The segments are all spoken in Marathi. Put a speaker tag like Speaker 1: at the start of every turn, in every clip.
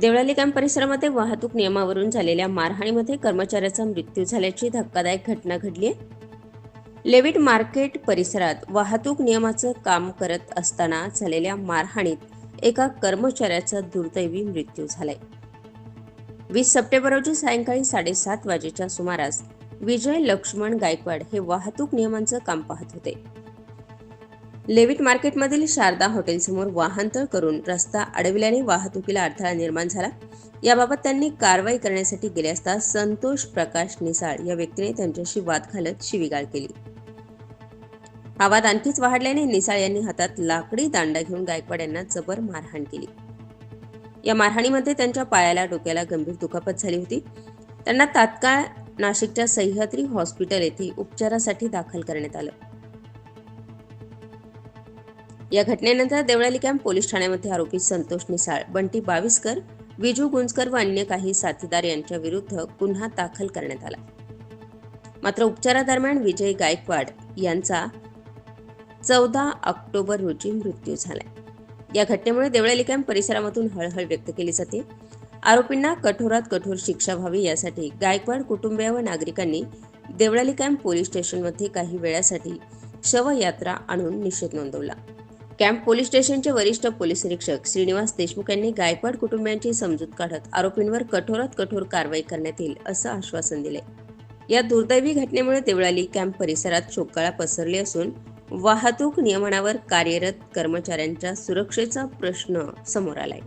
Speaker 1: देवळाली कॅम्प परिसरामध्ये वाहतूक नियमावरून झालेल्या मारहाणीमध्ये कर्मचाऱ्याचा मृत्यू झाल्याची धक्कादायक घटना घडली आहे. लेविट मार्केट परिसरात वाहतूक नियमाचं काम करत असताना झालेल्या मारहाणीत एका कर्मचाऱ्याचा दुर्दैवी मृत्यू झालाय. वीस सप्टेंबर रोजी सायंकाळी साडेसात वाजेच्या सुमारास विजय लक्ष्मण गायकवाड हे वाहतूक नियमांचं काम पाहत होते. लेविट मार्केटमधील शारदा हॉटेलसमोर वाहनतळ करून रस्ता अडविल्याने वाहतुकीला अडथळा निर्माण झाला. याबाबत त्यांनी कारवाई करण्यासाठी गेले असता संतोष प्रकाश निसाळ या व्यक्तीने त्यांच्याशी वाद घालत शिवीगाळ केली. हा वाद आणखीच वाढल्याने निसाळ यांनी हातात लाकडी दांडा घेऊन गायकवाड यांना जबर मारहाण केली. या मारहाणीमध्ये त्यांच्या पायाला डोक्याला गंभीर दुखापत झाली होती. त्यांना तात्काळ नाशिकच्या सह्याद्री हॉस्पिटल येथे उपचारासाठी दाखल करण्यात आलं. या घटनेनंतर देवळाली कॅम्प पोलीस ठाण्यामध्ये आरोपी संतोष निसाळ बंटी बाविस्कर विजू गुंजकर व अन्य काही साथीदार यांच्या विरुद्ध गुन्हा दाखल करण्यात आला. मात्र उपचारादरम्यान विजय गायकवाड यांचा चौदा ऑक्टोबर रोजी मृत्यू झालाय. या घटनेमुळे देवळाली कॅम्प परिसरामधून हळहळ व्यक्त केली जाते. आरोपींना कठोरात कठोर शिक्षा व्हावी यासाठी गायकवाड कुटुंबीय व नागरिकांनी देवळाली कॅम्प पोलीस स्टेशनमध्ये काही वेळासाठी शवयात्रा आणून निषेध नोंदवला. कॅम्प पोलीस स्टेशनचे वरिष्ठ पोलीस निरीक्षक श्रीनिवास देशमुख यांनी गायकवाड कुटुंबियांची समजूत काढत आरोपींवर कठोरात कठोर कारवाई करण्यात येईल असं आश्वासन दिले. या दुर्दैवी घटनेमुळे देवळाली कॅम्प परिसरात शोककळा पसरली असून वाहतूक नियमनावर कार्यरत कर्मचाऱ्यांच्या सुरक्षेचा प्रश्न समोर आलाय.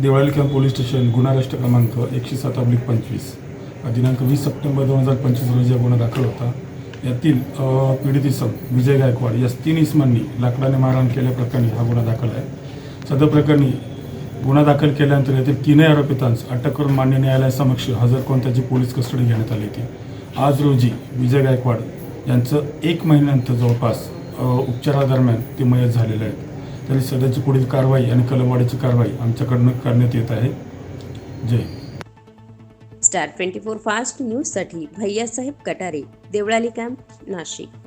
Speaker 2: देवळाली कॅम्प पोलीस स्टेशन गुन्हा राष्ट्र क्रमांक एकशे सात अब्लिक पंचवीस दिनांक वीस सप्टेंबर दोन हजार पंचवीस रोजी गुन्हा दाखल होता. यातील पीडित इसम विजय गायकवाड या तीन इसमांनी लाकडाने मारहाण केल्याप्रकरणी हा गुन्हा दाखल आहे. सदर प्रकरणी गुन्हा दाखल केल्यानंतर यातील तीनही आरोपितांस अटक करून मान्य न्यायालयासमक्ष हजर करून त्याची पोलीस कस्टडी घेण्यात आली होती. आज रोजी विजय गायकवाड यांचं एक महिन्यानंतर जवळपास उपचारादरम्यान ते मयत झालेले आहेत. तरी सध्याची पुढील कारवाई आणि कलमवाडीची कारवाई आमच्याकडनं करण्यात येत आहे. Jai Hind.
Speaker 1: Star twenty four fast न्यूजसाठी भैयासाहेब कटारे देवळाली कॅम्प नाशिक.